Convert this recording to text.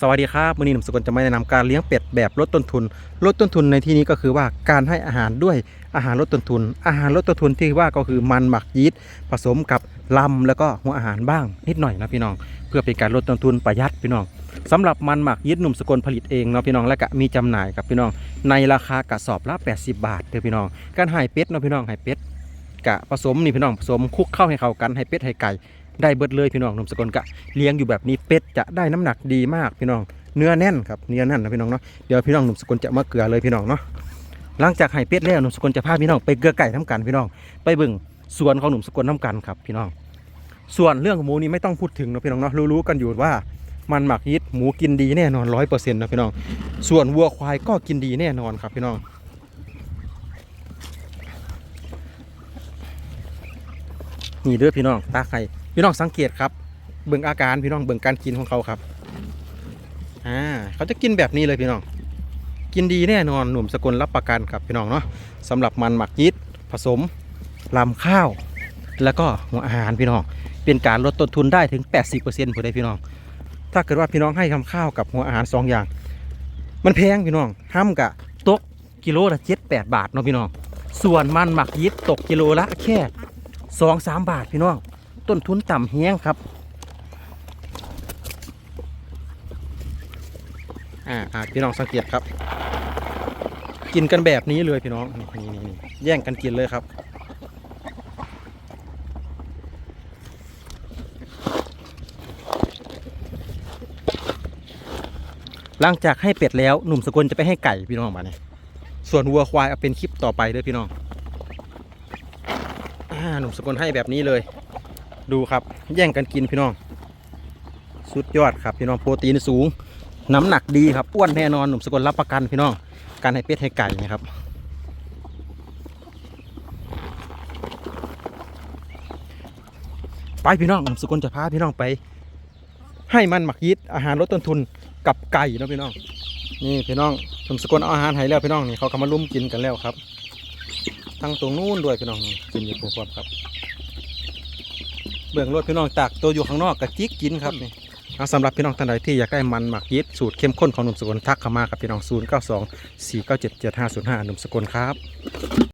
สวัสดีครับวันนี้หนุ่มสกลจะมาแนะนำการเลี้ยงเป็ดแบบลดต้นทุน ลดต้นทุนในที่นี้ก็คือว่าการให้อาหารด้วยอาหารลดต้นทุน อาหารลดต้นทุนที่ว่าก็คือมันหมักยีสต์ผสมกับลำแล้วก็หัวอาหารบ้าง นิดหน่อยนะพี่น้อง เพื่อเป็นการลดต้นทุนประหยัดพี่น้องสำหรับมันหมักยีสต์หนุ่มสกลผลิตเองเนาะพี่น้องและก็มีจำหน่ายครับพี่น้อง ในราคากระสอบละ 80 บาทเด้อพี่น้องการให้เป็ดเนาะพี่น้องให้เป็ดกะผสมนี่พี่น้องผสมคุกเข้าให้เข้ากันให้เป็ดให้ไก่ ได้เบิดเลยพี่น้องหนุ่มสกลกะเลี้ยงอยู่แบบนี้เป็ดจะได้น้ำหนักดีมากพี่น้อง เนื้อแน่นครับเนื้อแน่นนะพี่น้องเนาะเดี๋ยวพี่น้องหนุ่มสกลจะมาเกลือเลยพี่น้องเนาะหลังจากให้เป็ดแล้วหนุ่มสกลจะพาพี่น้องไปเกลือไก่ทำกันพี่น้อง ไปบิ่งสวนของหนุ่มสกลทำกันครับพี่น้อง ส่วนเรื่องหมูนี่ไม่ต้องพูดถึงนะพี่น้องเนาะรู้ๆกันอยู่ว่ามันหมักยิดหมูกินดีแน่นอนร้อยเปอร์เซ็นต์นะพี่น้อง ส่วนวัวควายก็กินดีแน่นอนครับพี่น้อง นี่เด้อพี่น้องตาไข่ พี่น้องสังเกตครับ เบิ่งอาการพี่น้องเบิ่งการกินของเขาครับ อ่า เขาจะกินแบบนี้เลยพี่น้อง กินดีแน่นอนหนุ่มสกลรับประกันครับพี่น้องเนาะสำหรับมันหมักยีสต์ผสมลำข้าว แล้วก็หัวอาหารพี่น้อง เป็นการลดต้นทุนได้ถึง 80%ผู้ใดพี่น้อง ถ้าเกิดว่าพี่น้องให้ทำข้าวกับหัวอาหารสองอย่าง มันแพงพี่น้องห้ามกะตกกิโลละเจ็ดแปดบาทเนาะพี่น้อง ส่วนมันหมักยีสต์ตกกิโลละแค่สองสามบาทพี่น้อง ต้นทุนต่ำแห้ยงครับ อ่าอ่าพี่น้องสังเกตครับ กินกันแบบนี้เลยพี่น้องนี่นี่นี่แย่งกันกินเลยครับหลังจากให้เป็ดแล้วหนุ่มสกุลจะไปให้ไก่พี่น้องมาเนี่ยส่วนวัวควายเอาเป็นคลิปต่อไปเด้อพี่น้องอ่าหนุ่มสกุลให้แบบนี้เลย ดูครับแย่งกันกินพี่น้อง สุดยอดครับพี่น้องโปรตีนสูง น้ำหนักดีครับอ้วนแน่นอนหนุ่มสกลรับประกันพี่น้อง การให้เป็ดให้ไก่นะครับไปพี่น้องหนุ่มสกลจะพาพี่น้องไป ให้มันหมักยีสต์อาหารลดต้นทุนกับไก่นะพี่น้อง นี่พี่น้องหนุ่มสกลเอาอาหารให้แล้วพี่น้องนี่เขากำมาลุ่มกินกันแล้วครับ ทั้งตรงนู้นด้วยพี่น้องกินอยู่พร้อมครับ เบื้องรถพี่น้องตากตัวอยู่ข้างนอกกะจิกกินครับนี่เอาสำหรับพี่น้องท่านใดที่อยากได้มันหมักยีสต์สูตรเข้มข้นของหนุ่มสกลทักเข้ามากับพี่น้อง 0 9 2 4 9 7 7 5 0 5หนุ่มสกลครับ